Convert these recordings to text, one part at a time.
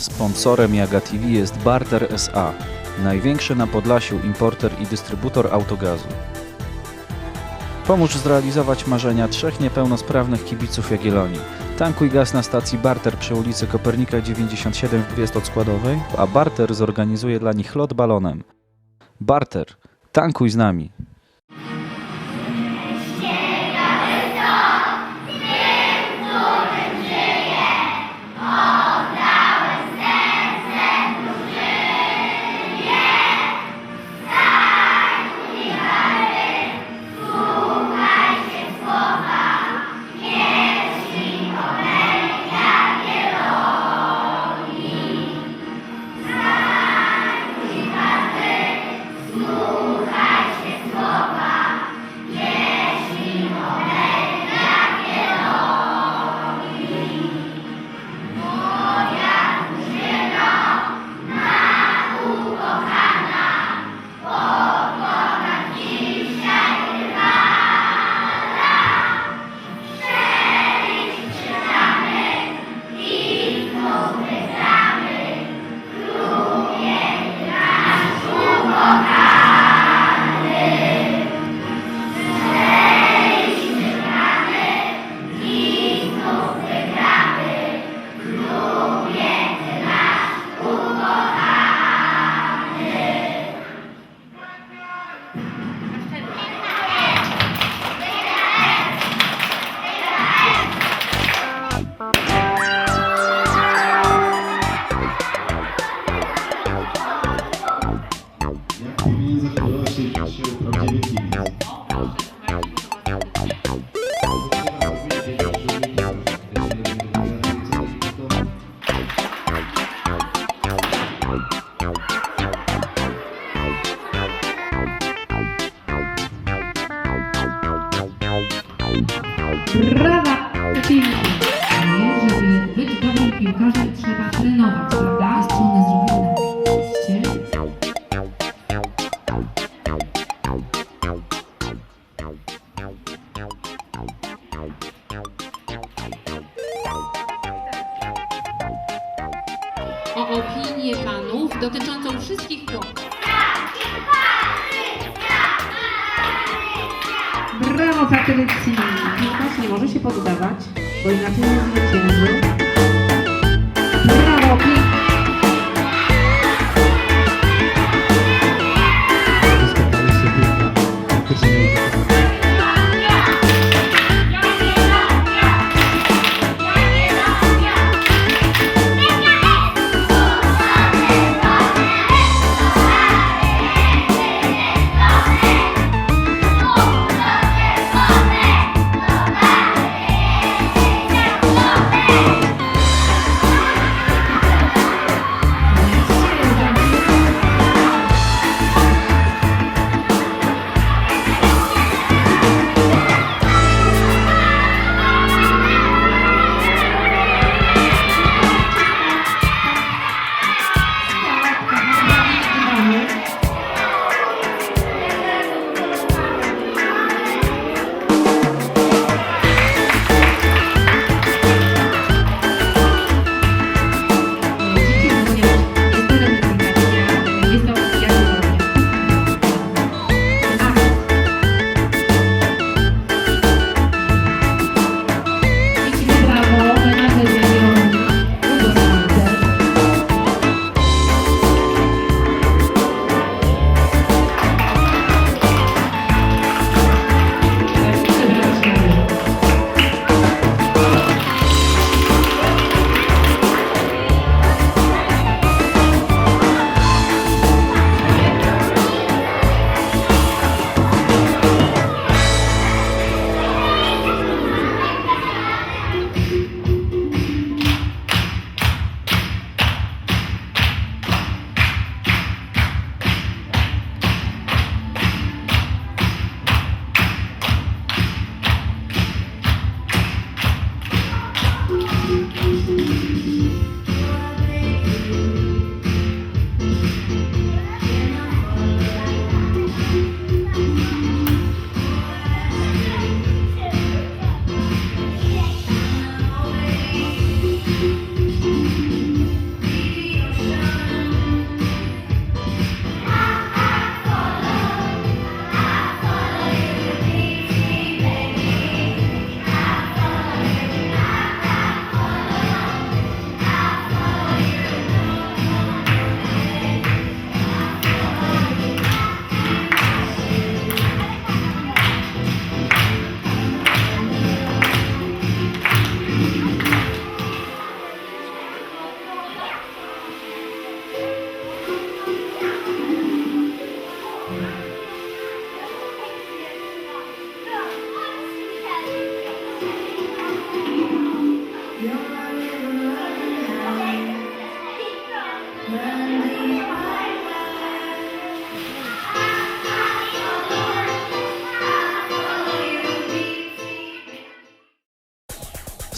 Sponsorem Jaga TV jest Barter SA, największy na Podlasiu importer i dystrybutor autogazu. Pomóż zrealizować marzenia trzech niepełnosprawnych kibiców Jagiellonii. Tankuj gaz na stacji Barter przy ulicy Kopernika 97 w Składowej, a Barter zorganizuje dla nich lot balonem. Barter, tankuj z nami. Brawa! Pięknie. Żeby być dobrym piłkarzem trzeba trenować, prawda? Trudne zrobione. O opinię panów dotyczącą wszystkich chłopców. Brawo Patrycji! Nie może się poddawać, bo inaczej nie zwycięży. Brawo, pięknie!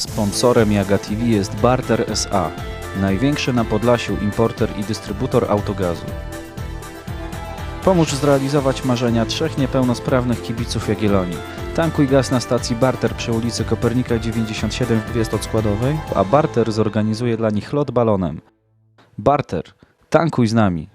Sponsorem Jaga TV jest Barter SA, największy na Podlasiu importer i dystrybutor autogazu. Pomóż zrealizować marzenia trzech niepełnosprawnych kibiców Jagiellonii. Tankuj gaz na stacji Barter przy ulicy Kopernika 97 w Biestocładowej, a Barter zorganizuje dla nich lot balonem. Barter, tankuj z nami.